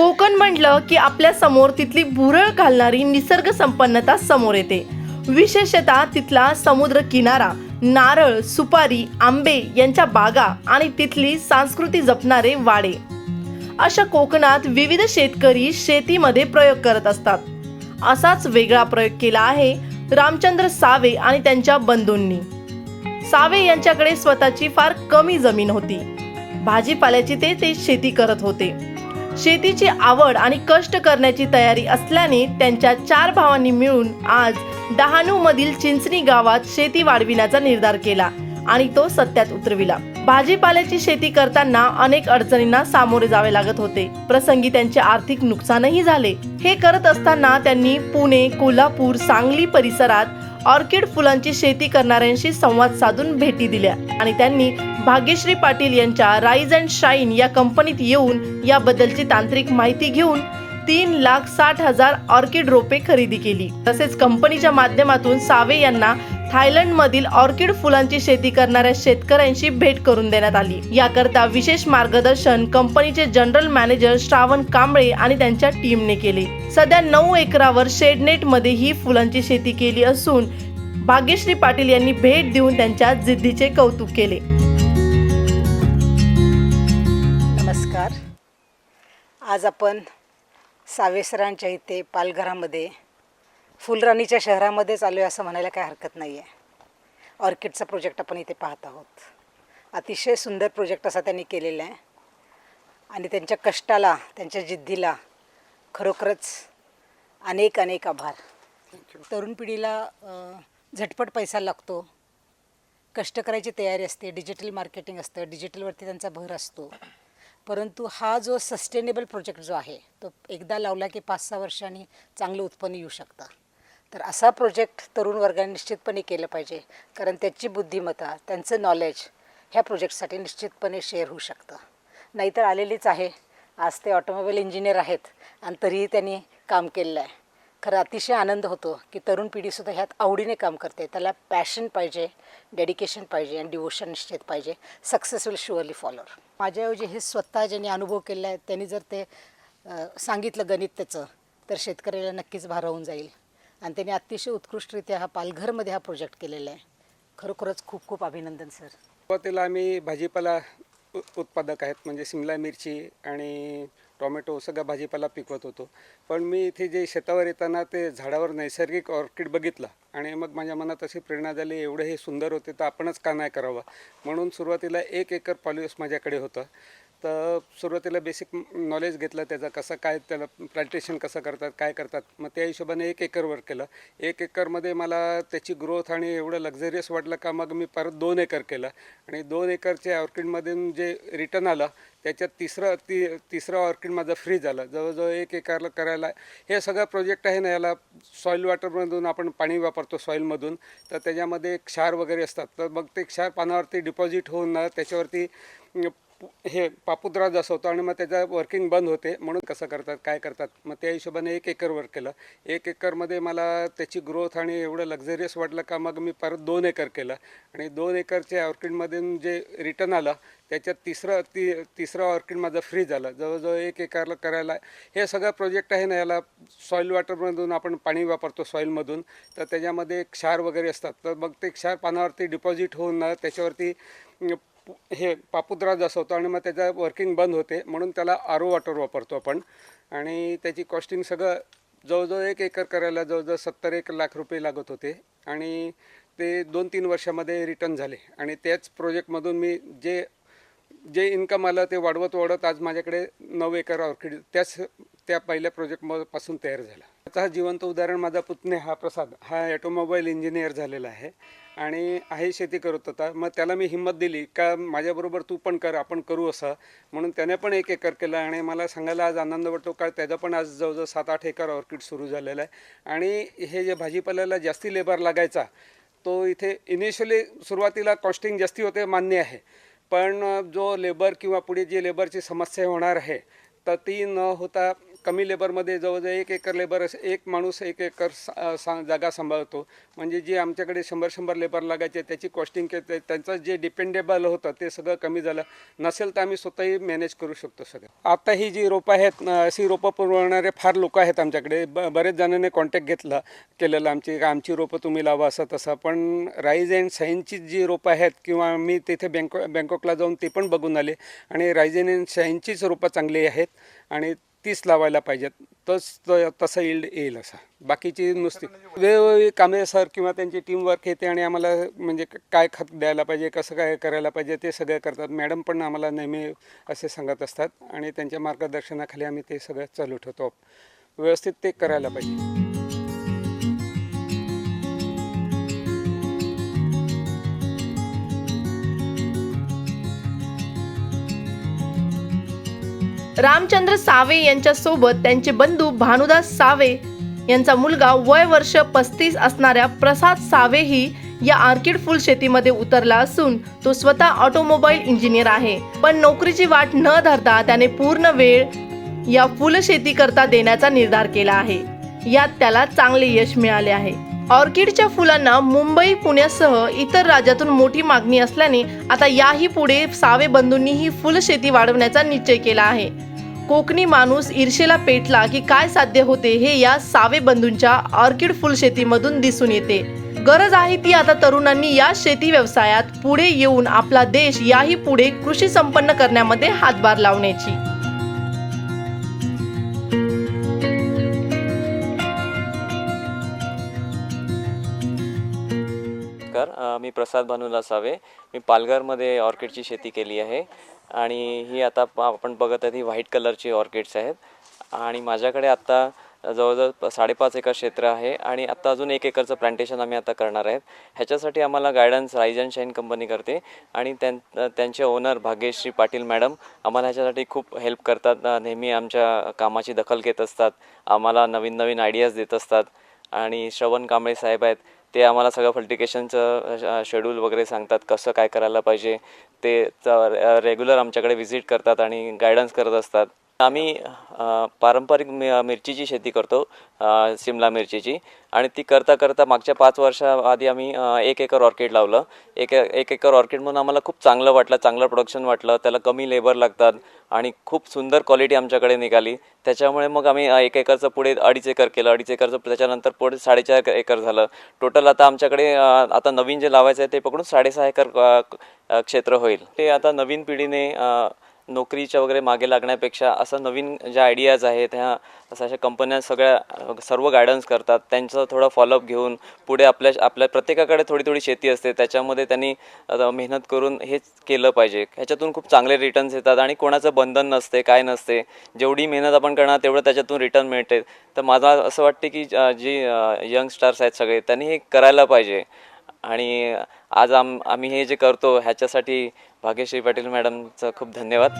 कोकण म्हटलं की आपल्यासमोर तिथली भुरळ घालणारी निसर्ग संपन्नता समोर येते. विशेषतः तिथला समुद्र किनारा नारळ सुपारी आंबे यांच्या बागा आणि तिथली संस्कृती जपणारे वाडे. अशा कोकणात विविध शेतकरी शेतीमध्ये प्रयोग करत असतात. असाच वेगळा प्रयोग केला आहे रामचंद्र सावे आणि त्यांच्या बंधूंनी. सावे यांच्याकडे स्वतःची फार कमी जमीन होती. भाजीपाल्याची ते ते शेती करत होते. शेतीची आवड आणि कष्ट करण्याची तयारी असल्याने त्यांच्या चार भावांनी मिळून आज डहाणू मधील चिंचणी गावात शेती वाढविण्याचा निर्धार केला आणि तो सत्यात उतरविला. भाजीपाल्याची शेती करताना अनेक अडचणींना सामोरे जावे लागत होते. प्रसंगी त्यांचे आर्थिक नुकसानही झाले. हे करत असताना त्यांनी पुणे कोल्हापूर सांगली परिसरात ऑर्किड फुलांची शेती करणाऱ्यांशी संवाद साधून भेटी दिल्या आणि त्यांनी भाग्यश्री पाटील यांच्या राईज अँड शाईन या कंपनीत येऊन याबद्दलची तांत्रिक माहिती घेऊन तीन लाख साठ हजार ऑर्किड रोपे खरेदी केली. तसेच कंपनीच्या माध्यमातून सावे यांना थायलंड मधील ऑर्किड फुलांची शेती करणाऱ्या शेतकऱ्यांशी भेट करून देण्यात आली. याकरता विशेष मार्गदर्शन कंपनीचे जनरल मॅनेजर श्रावण कांबळे आणि त्यांच्या टीमने केले. सध्या नऊ एकरावर शेडनेटमध्ये ही फुलांची शेती केली असून भाग्यश्री पाटील यांनी भेट देऊन त्यांच्या जिद्दीचे कौतुक केले. आज आपण सावेसरांच्या इथे पालघरामध्ये फुलराणीच्या शहरामध्येच आलो आहे असं म्हणायला काय हरकत नाही आहे ऑर्किडचा प्रोजेक्ट आपण इथे पाहत आहोत. अतिशय सुंदर प्रोजेक्ट असा त्यांनी केलेला आहे. आणि त्यांच्या कष्टाला त्यांच्या जिद्दीला खरोखरच अनेक अनेक आभार तरुण पिढीला झटपट पैसा लागतो. कष्ट करायची तयारी असते डिजिटल मार्केटिंग असतं डिजिटलवरती त्यांचा भर असतो. परंतु हा जो सस्टेनेबल प्रोजेक्ट जो आहे तो एकदा लावला की पाच सहा वर्षांनी चांगलं उत्पन्न येऊ शकतं. तर असा प्रोजेक्ट तरुण वर्गाने निश्चितपणे केलं पाहिजे. कारण त्याची बुद्धिमत्ता त्यांचं नॉलेज ह्या प्रोजेक्टसाठी निश्चितपणे शेअर होऊ शकतं. नाहीतर आलेलीच आहे. आज ते ऑटोमोबाईल इंजिनियर आहेत आणि तरीही त्यांनी काम केलेलं आहे. खरं अतिशय आनंद होतो की तरुण पिढीसुद्धा ह्यात आवडीने काम करते. त्याला पॅशन पाहिजे डेडिकेशन पाहिजे आणि डिवोशन निश्चित पाहिजे. सक्सेसफुल शुअरली फॉलोअर माझ्याऐवजी हे स्वतः ज्यांनी अनुभव केला आहे त्यांनी जर ते सांगितलं गणित त्याचं तर शेतकऱ्याला नक्कीच भार होऊन जाईल. आणि त्यांनी अतिशय उत्कृष्टरित्या हा पालघरमध्ये हा प्रोजेक्ट केलेला आहे. खरोखरच खूप खूप अभिनंदन सर. सुरुवातीला आम्ही भाजीपाला उत्पादक आहेत म्हणजे शिमला मिरची आणि टोमॅटो सगळा भाजीपाला पिकवत होतो. पण मी इथे जे शेतावर येताना ते झाडावर नैसर्गिक ऑर्किड बघितला आणि मग माझ्या मनात अशी प्रेरणा झाली एवढं हे सुंदर होते तर आपणच का नाही करावं? म्हणून सुरुवातीला एक एकर पॉलिओस माझ्याकडे होतं. तर सुरुवातीला बेसिक नॉलेज घेतलं त्याचं कसं काय त्याला प्लांटेशन कसं करतात काय करतात मग त्या हिशोबाने एक एकरवर केलं. एक एकरमध्ये मला त्याची ग्रोथ आणि एवढं लक्झरियस वाटलं का मग मी परत दोन एकर केलं. आणि दोन एकरच्या ऑर्किडमधून जे रिटर्न आलं त्याच्यात तिसरं ती तिसरं ऑर्किड माझं फ्री झालं. जवळजवळ एक एकरला करायला हे सगळं प्रोजेक्ट आहे ना याला सॉईल वॉटरमधून आपण पाणी वापरतो सॉईलमधून तर त्याच्यामध्ये क्षार वगैरे असतात. तर मग ते क्षार पानावरती डिपॉझिट होऊन ना त्याच्यावरती हे पापुद्रा जसं होतं आणि मग त्याचं वर्किंग बंद होते. म्हणून कसं करतात काय करतात? मग त्या हिशोबाने एक एकर वर्क केलं. एक एकरमध्ये मला त्याची ग्रोथ आणि एवढं लक्झरियस वाटलं का मग मी परत दोन एकर केलं. आणि दोन एकरच्या ऑर्किडमधून जे रिटर्न आलं त्याच्यात तिसरं ती तिसरं ऑर्किड माझं फ्री झालं. जवळजवळ एक एकरला करायला हे सगळं प्रोजेक्ट आहे ना याला सॉईल वॉटरमधून आपण पाणी वापरतो सॉईलमधून तर त्याच्यामध्ये क्षार वगैरे असतात. तर मग ते क्षार पानावरती डिपॉझिट होऊन त्याच्यावरती हे पापुद्राज असं होतं आणि मग त्याचं वर्किंग बंद होते म्हणून त्याला आरो वॉटर वापरतो आपण. आणि त्याची कॉस्टिंग सगळं जवळजवळ एक एकर करायला जवळजवळ सत्तर एक लाख रुपये लागत होते. आणि ते दोन तीन वर्षामध्ये रिटर्न झाले. आणि त्याच प्रोजेक्टमधून मी जे जे इन्कम आलं ते वाढवत वाढवत आज माझ्याकडे नऊ एकर ऑर्किड त्याच त्या पहिल्या प्रोजेक्टपासून तयार झाला. आता जिवंत उदाहरण माझा पुतणे हा प्रसाद हा ॲटोमोबाईल इंजिनियर झालेला आहे. आणि आहे शेती करत होता. मग त्याला मी हिंमत दिली का माझ्याबरोबर तू पण कर आपण करू असं. म्हणून त्याने पण एक एकर केलं आणि मला सांगायला आज आनंद वाटतो का त्याचा पण आज जवळजवळ सात आठ एकर ऑर्किड सुरू झालेलं आहे. आणि हे जे भाजीपाल्याला जास्ती लेबर लागायचा तो इथे इनिशियली सुरुवातीला कॉस्टिंग जास्ती होते मान्य आहे. पण जो लेबर किंवा पुढे जी लेबरची समस्या होणार आहे तर ती न होता कमी लेबरमध्ये जवळजवळ एक एकर लेबर असे- एक माणूस एक एकर सा- सा जागा सांभाळतो. म्हणजे जे आमच्याकडे शंभर शंभर लेबर लागायचे त्याची कॉस्टिंग के त्यांचं जे डिपेंडेबल होतं ते सगळं कमी झालं. नसेल तर आम्ही स्वतःही मॅनेज करू शकतो सगळं. आता ही जी रोपं आहेत अशी रोपं पुरवणारे फार लोक आहेत आमच्याकडे. ब बरेच जणांनी कॉन्टॅक्ट घेतला केलेला आमची आमची रोपं तुम्ही लावा असं तसं. पण राईज अँड शाईनची जी रोपं आहेत किंवा मी तिथे बँकॉ बँकॉकला जाऊन ते पण बघून आले. आणि राईज अँड शाईनचीच रोपं चांगली आहेत. आणि तीच लावायला पाहिजेत. तस त- तसं येईल येईल असा. बाकीची नुसती वेगवेगळी कामे सर किंवा त्यांची टीमवर्क येते आणि आम्हाला म्हणजे काय खत द्यायला पाहिजे कसं काय करायला पाहिजे ते सगळं करतात. मॅडम पण आम्हाला नेहमी असे सांगत असतात आणि त्यांच्या मार्गदर्शनाखाली आम्ही ते सगळं चालू ठेवतो. व्यवस्थित ते करायला पाहिजे. रामचंद्र सावे यांच्यासोबत त्यांचे बंधू भानुदास सावे यांचा मुलगा वय वर्ष पस्तीस असणाऱ्या प्रसाद सावेही या आर्किड फुल शेतीमध्ये उतरला असून तो स्वतः ऑटोमोबाईल इंजिनियर आहे. पण नोकरीची वाट न धरता त्याने पूर्ण वेळ या फुलशेती करता देण्याचा निर्धार केला आहे. यात त्याला चांगले यश मिळाले आहे. ऑर्किडच्या फुलांना मुंबई पुण्यासह इतर राज्यातून मोठी मागणी असल्याने आता याही पुढे सावे बंधूंनी ही फुलशेती वाढवण्याचा निश्चय केला आहे. कोकणी माणूस ईर्षेला पेटला की काय साध्य होते हे या सावे बंधूंच्या ऑर्किड फुल शेतीमधून दिसून येते. गरज आहे ती आता तरुणांनी या शेती व्यवसायात पुढे येऊन आपला देश याही पुढे कृषी संपन्न करण्यामध्ये हातभार लावण्याची. मी प्रसाद भानुला सावे. मी पालघरमध्ये ऑर्किडची शेती केली आहे. आणि ही आता आपण बघत आहेत ही व्हाईट कलरची ऑर्किड्स आहेत. आणि माझ्याकडे आत्ता जवळजवळ साडेपाच एकर क्षेत्र आहे आणि आत्ता अजून एक एकरचं प्लांटेशन आम्ही आता करणार आहेत. ह्याच्यासाठी आम्हाला guidance rise and shine company करते आणि त्यां त्यांचे ओनर भाग्यश्री पाटील मॅडम आम्हाला ह्याच्यासाठी खूप हेल्प करतात. नेहमी आमच्या कामाची दखल घेत असतात. आम्हाला नवीन नवीन आयडियाज देत असतात. आणि श्रवण कांबळे साहेब आहेत. ते आम्हाला सगळं फल्टिकेशनचं शेड्यूल वगैरे सांगतात कसं काय करायला पाहिजे. ते रेग्युलर आमच्याकडे व्हिजिट करतात आणि गायडन्स करत असतात. आम्ही पारंपरिक मि मिरचीची शेती करतो सिमला मिरचीची. आणि ती करता करता मागच्या पाच वर्षाआधी आम्ही एक एकर ऑर्किड लावलं. एक एक एकर ऑर्किड म्हणून आम्हाला खूप चांगलं वाटलं चांगलं प्रोडक्शन वाटलं. त्याला कमी लेबर लागतात आणि खूप सुंदर क्वालिटी आमच्याकडे निघाली. त्याच्यामुळे मग आम्ही एक एकरचं पुढे अडीच एकर केलं. अडीच एकरचं त्याच्यानंतर पुढे साडेचार एकर झालं. टोटल आता आमच्याकडे आता नवीन जे लावायचं आहे ते पकडून साडेसहा एकर क्षेत्र होईल. ते आता नवीन पिढीने नोकरीच्या वगैरे मागे लागण्यापेक्षा असं नवीन ज्या आयडियाज आहेत ह्या असं अशा कंपन्या सगळ्या सर्व गायडन्स करतात. त्यांचं थोडं फॉलोअप घेऊन पुढे आपल्या आपल्या प्रत्येकाकडे थोडी थोडी शेती असते. त्याच्यामध्ये त्यांनी मेहनत करून हेच केलं पाहिजे. ह्याच्यातून खूप चांगले रिटर्न्स येतात आणि कोणाचं बंधन नसते काय नसते. जेवढी मेहनत आपण करणार तेवढं त्याच्यातून रिटर्न मिळते. तर मला असं वाटते की जी जी यंगस्टार्स आहेत सगळे त्यांनी हे करायला पाहिजे. आणि आज आम आम्ही हे जे करतो ह्याच्यासाठी भाग्यश्री पाटील मॅडमचं खूप धन्यवाद.